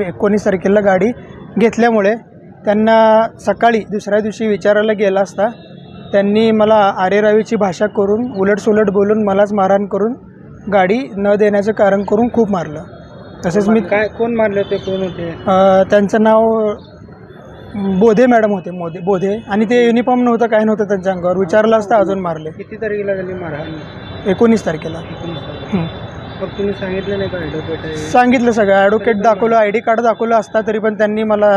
एकोणीस तारखेला गाडी घेतल्यामुळे त्यांना सकाळी दुसऱ्या दिवशी विचारायला गेला असता. त्यांनी मला आरेरावीची भाषा करून उलटसुलट बोलून मलाच मारहाण करून गाडी न देण्याचं कारण करून खूप मारलं. तसेच मी काय कोण मारले होते कोण होते? त्यांचं नाव बोधे मॅडम होते मोदे बोधे. आणि ते युनिफॉर्म नव्हतं काय नव्हतं त्यांच्या अंगावर. विचारलं असतं अजून मारले. किती तारखेला झाली मारहाण? एकोणीस तारखेला. मग तुम्ही सांगितलं नाही का ॲडव्होकेट आहे? सांगितलं सगळं. ॲडव्होकेट दाखवलं आय डी कार्ड दाखवलं असता तरी पण त्यांनी मला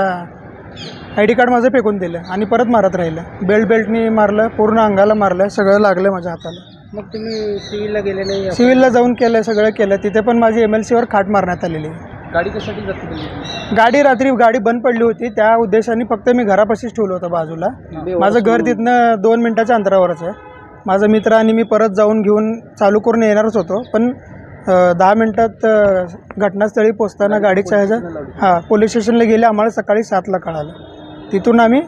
आय डी कार्ड माझं फेकून दिलं आणि परत मारत राहिलं. बेल्ट बेल्टनी मारलं पूर्ण अंगाला मारलं सगळं लागलं माझ्या हाताला. मग तुम्ही सिव्हिलला गेले नाही सिव्हिलला जाऊन केलं सगळं केलं. तिथे पण माझी एम एल सीवर खाट मारण्यात आलेली. गाडी कशासाठी जप्त केली गाडी रात्री गाडी बंद पडली होती. त्या उद्देशाने फक्त मी घरापाशीच ठेवलं होतं बाजूला. माझं घर तिथनं दोन मिनटाच्या अंतरावरच आहे. माझा मित्र आणि मी परत जाऊन घेऊन चालू करून येणारच होतो. पण दहा मिनटात घटनास्थळी पोचताना गाडीच्या ह्याच्या हां पोलीस स्टेशनला गेले आम्हाला सकाळी सातला कळालं. तिथून आम्ही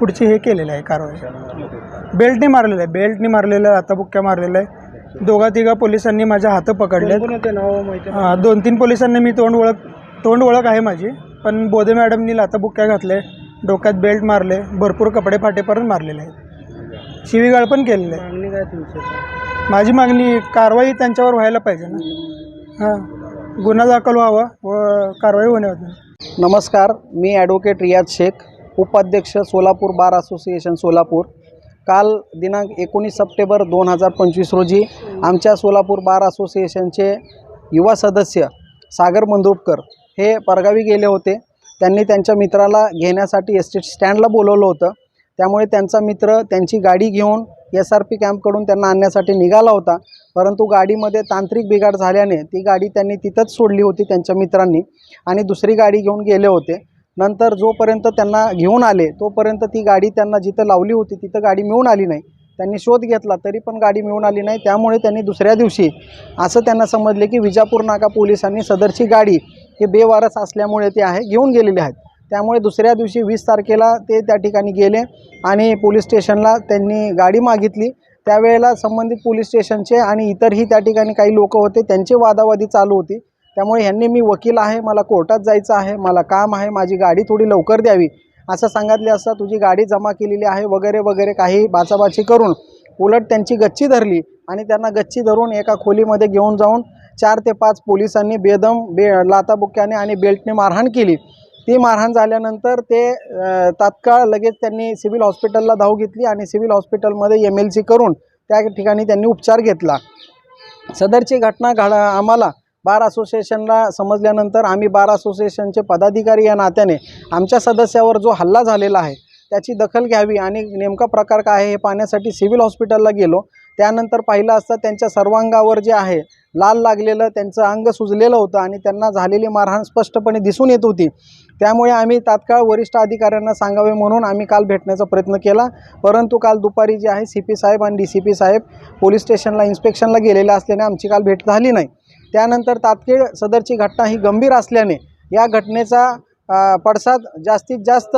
पुढची हे केलेलं आहे कारवाई. बेल्टने मारलेलं आहे बेल्टने मारलेलं आहे हाताबुक्क्या मारलेलं आहे. दोघा तिघा पोलिसांनी माझ्या हातं पकडले कोण दोन तीन पोलिसांनी मी तोंड ओळख तोंड ओळख आहे माझी पण बोधे मॅडमनी लाताबुक्क्या घातले डोक्यात बेल्ट मारले भरपूर कपडे फाटेपर्यंत मारलेले आहेत. शिवीगाळ पण केलेले आहे. माझी मागणी कारवाई त्यांच्यावर व्हायला पाहिजे ना. हां. गुन्हा दाखल व्हावा व कारवाई होण्यावर नमस्कार मी ॲडव्होकेट रियाज शेख उपाध्यक्ष सोलापूर बार असोसिएशन सोलापूर. काल दिनांक एकोणीस सप्टेंबर दोन हजार पंचवीस रोजी आमच्या सोलापूर बार असोसिएशनचे युवा सदस्य सागर मंद्रुपकर हे परगावी गेले होते. त्यांनी त्यांच्या मित्राला घेण्यासाठी एस टी स्टँडला बोलवलं होतं. त्यामुळे त्यांचा मित्र त्यांची गाडी घेऊन एस आर पी कॅम्पकडून त्यांना आणण्यासाठी निघाला होता. परंतु गाडीमध्ये तांत्रिक बिघाड झाल्याने ती गाडी त्यांनी तिथंच सोडली होती त्यांच्या मित्रांनी आणि दुसरी गाडी घेऊन गेले होते. नंतर जोपर्यंत त्यांना घेऊन आले तोपर्यंत ती गाडी त्यांना जिथं लावली होती तिथं गाडी मिळून आली नाही. त्यांनी शोध घेतला तरी पण गाडी मिळून आली नाही. त्यामुळे त्यांनी दुसऱ्या दिवशी असं त्यांना समजले की विजापूर नाका पोलिसांनी सदरची गाडी ही बेवारस असल्यामुळे ते आहे घेऊन गेलेली आहेत. त्यामुळे दुसऱ्या दिवशी वीस तारखेला ते त्या ठिकाणी गेले आणि पोलीस स्टेशनला त्यांनी गाडी मागितली. त्यावेळेला संबंधित पोलीस स्टेशनचे आणि इतरही त्या ठिकाणी काही लोक होते त्यांची वादावादी चालू होती. त्यामुळे ह्यांनी मी वकील आहे मला कोर्टात जायचं आहे मला काम आहे माझी गाडी थोडी लवकर द्यावी. असं सांगितले असता तुझी गाडी जमा केलेली आहे वगैरे वगैरे काही बाचाबाची करून. उलट त्यांची गच्ची धरली आणि त्यांना गच्ची धरून एका खोलीमध्ये घेऊन जाऊन चार ते पाच पोलिसांनी बेदम बे लाताबुक्क्याने आणि बेल्टने मारहाण केली. ती मारहाण झाल्यानंतर ते तात्काळ लगेच त्यांनी सिव्हिल हॉस्पिटलला धाव घेतली आणि सिव्हिल हॉस्पिटलमध्ये एम एल सी करून त्या ठिकाणी त्यांनी उपचार घेतला. सदरची घटना घडा आम्हाला बार असोसिएशनला समजल्यानंतर आम्ही बार असोसिएशनचे पदाधिकारी या नात्याने आमच्या सदस्यावर जो हल्ला झालेला आहे त्याची दखल घ्यावी आणि नेमका प्रकार काय आहे हे पाहण्यासाठी सिव्हिल हॉस्पिटलला गेलो. त्यानंतर पाहिलं असता त्यांच्या सर्वांगावर जे आहे लाल लागलेलं त्यांचं अंग सुजलेलं होतं आणि त्यांना झालेली मारहाण स्पष्टपणे दिसून येत होती. त्यामुळे आम्ही तात्काळ वरिष्ठ अधिकाऱ्यांना सांगावे म्हणून आम्ही काल भेटण्याचा प्रयत्न केला. परंतु काल दुपारी जे आहे सी पी साहेब आणि डी सी पी साहेब पोलीस स्टेशनला इन्स्पेक्शनला गेलेले असल्याने आमची काल भेट झाली नाही. त्यानंतर तात्काळ सदरची घटना ही गंभीर असल्याने या घटनेचा पडसाद जास्तीत जास्त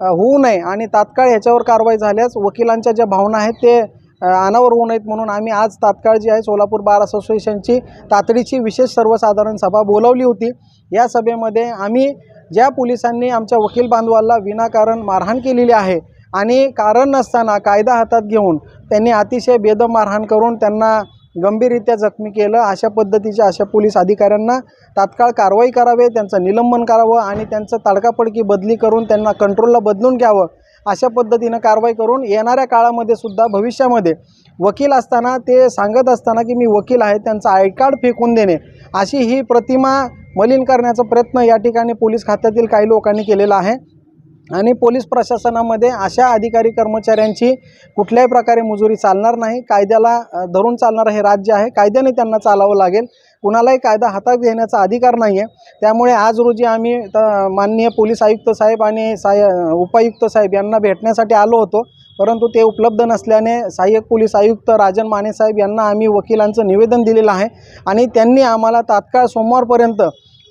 होऊ नये आणि तात्काळ ह्याच्यावर कारवाई झाल्यास वकिलांच्या ज्या भावना आहेत ते अनावर होऊ नयेत म्हणून आम्ही आज तात्काळ जी आहे सोलापूर बार असोसिएशनची तातडीची विशेष सर्वसाधारण सभा बोलावली होती. या सभेमध्ये आम्ही ज्या पोलिसांनी आमच्या वकील बांधवाला विनाकारण मारहाण केलेली आहे आणि कारण नसताना कायदा हातात घेऊन त्यांनी अतिशय बेदम मारहाण करून त्यांना गंभीररित्या जखमी केलं. अशा पद्धतीच्या अशा पोलीस अधिकाऱ्यांना तात्काळ कारवाई करावे त्यांचं निलंबन करावं आणि त्यांचं तडकाफडकी बदली करून त्यांना कंट्रोलला बदलून घ्यावं. अशा पद्धतीनं कारवाई करून येणाऱ्या काळामध्ये सुद्धा भविष्यामध्ये वकील असताना ते सांगत असताना की मी वकील आहे त्यांचं आय कार्ड फेकून देणे अशी ही प्रतिमा मलिन करण्याचा प्रयत्न या ठिकाणी पोलीस खात्यातील काही लोकांनी केलेला आहे. आणि पोलीस प्रशासनामध्ये अशा अधिकारी कर्मचाऱ्यांची कुठल्याही प्रकारे मुजुरी चालणार नाही. कायद्याला धरून चालणारं हे राज्य आहे. कायद्याने त्यांना चालावं लागेल. कुणालाही कायदा हातात घेण्याचा अधिकार नाही आहे त्यामुळे आज रोजी आम्ही त माननीय पोलीस आयुक्त साहेब आणि साय उपायुक्त साहेब यांना भेटण्यासाठी आलो होतो. परंतु ते उपलब्ध नसल्याने सहाय्यक पोलीस आयुक्त राजन माने साहेब यांना आम्ही वकिलांचं निवेदन दिलेलं आहे. आणि त्यांनी आम्हाला तात्काळ सोमवारपर्यंत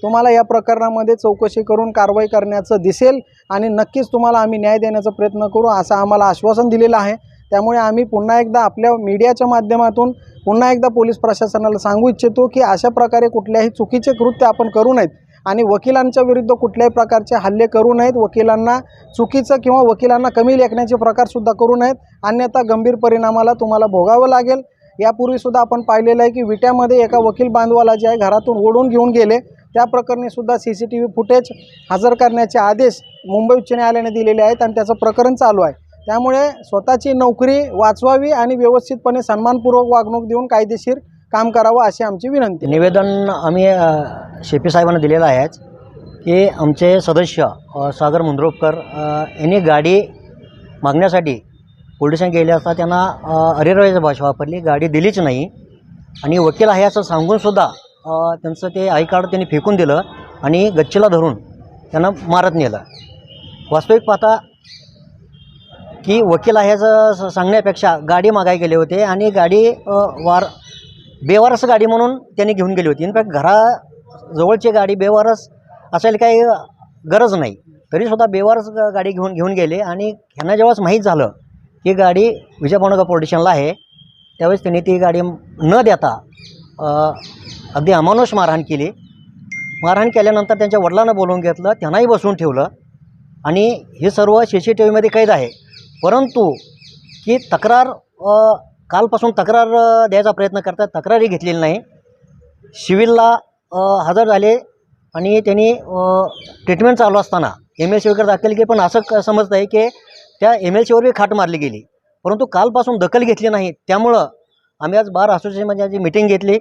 तुम्हाला या प्रकरणामध्ये चौकशी करून कारवाई करण्याचं दिसेल आणि नक्कीच तुम्हाला आम्ही न्याय देण्याचा प्रयत्न करू असं आम्हाला आश्वासन दिलेलं आहे. त्यामुळे आम्ही पुन्हा एकदा आपल्या मीडियाच्या माध्यमातून पुन्हा एकदा पोलीस प्रशासनाला सांगू इच्छितो की अशा प्रकारे कुठल्याही चुकीचे कृत्य आपण करू नयेत आणि वकिलांच्या विरुद्ध कुठल्याही प्रकारचे हल्ले करू नयेत. वकिलांना चुकीचं किंवा वकिलांना कमी लेखण्याचे प्रकारसुद्धा करू नयेत. अन्यथा गंभीर परिणामाला तुम्हाला भोगावं लागेल. यापूर्वीसुद्धा आपण पाहिलेलं आहे की विट्यामध्ये एका वकील बांधवाला जे आहे घरातून ओढून घेऊन गेले. त्या प्रकरणीसुद्धा C C T V footage हजर करण्याचे आदेश मुंबई उच्च न्यायालयाने दिलेले आहेत आणि त्याचं प्रकरण चालू आहे. त्यामुळे स्वतःची नोकरी वाचवावी आणि व्यवस्थितपणे सन्मानपूर्वक वागणूक देऊन कायदेशीर काम करावं अशी आमची विनंती निवेदन आम्ही शेपी साहेबांना दिलेलं आहेच की आमचे सदस्य सागर मुंद्रोपकर यांनी गाडी मागण्यासाठी पोलिसांनी गेले असता त्यांना अ, अरेरवायची भाषा वापरली गाडी दिलीच नाही. आणि वकील आहे असं सांगूनसुद्धा त्यांचं ते आई कार्ड त्यांनी फेकून दिलं आणि गच्चीला धरून त्यांना मारत नेलं. वास्तविक पाहता की वकील ह्याचं स- सांगण्यापेक्षा गाडी मागाय गेले होते आणि गाडी वार बेवारस गाडी म्हणून त्यांनी घेऊन गेली होती. इनफॅक्ट घराजवळची गाडी बेवारस असायला काही गरज नाही. तरीसुद्धा बेवारस गाडी घेऊन घेऊन गेले आणि ह्यांना जेव्हाच माहीत झालं की गाडी विजयपणगा पोलीस आहे त्यावेळेस त्यांनी ती गाडी न देता अगदी अमानुष मारहाण केली. मारहाण केल्यानंतर त्यांच्या वडिलांना बोलवून घेतलं त्यांनाही बसवून ठेवलं आणि हे सर्व सी सी टी व्हीमध्ये कैद आहे. परंतु की तक्रार कालपासून तक्रार द्यायचा प्रयत्न करतात. तक्रारही घेतलेली नाही. शिविलला हजर झाले आणि त्यांनी ट्रीटमेंट चालू असताना एम एल सीवर दाखल केली. पण असं क समजतं आहे की त्या एम एल सीवरही खाट मारली गेली. परंतु कालपासून दखल घेतली नाही. त्यामुळं आम्ही आज बार असोसिएशनमध्ये जी मिटिंग घेतली.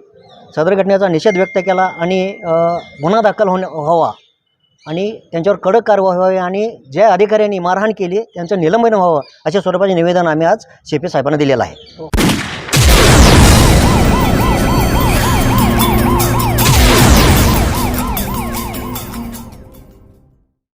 सदर घटनेचा निषेध व्यक्त केला आणि गुन्हा दाखल होण्या व्हावा आणि त्यांच्यावर कडक कारवाई व्हावी आणि ज्या अधिकाऱ्यांनी मारहाण केली त्यांचं निलंबन व्हावं अशा स्वरूपाचे निवेदन आम्ही आज शेपी साहेबांना दिलेलं आहे.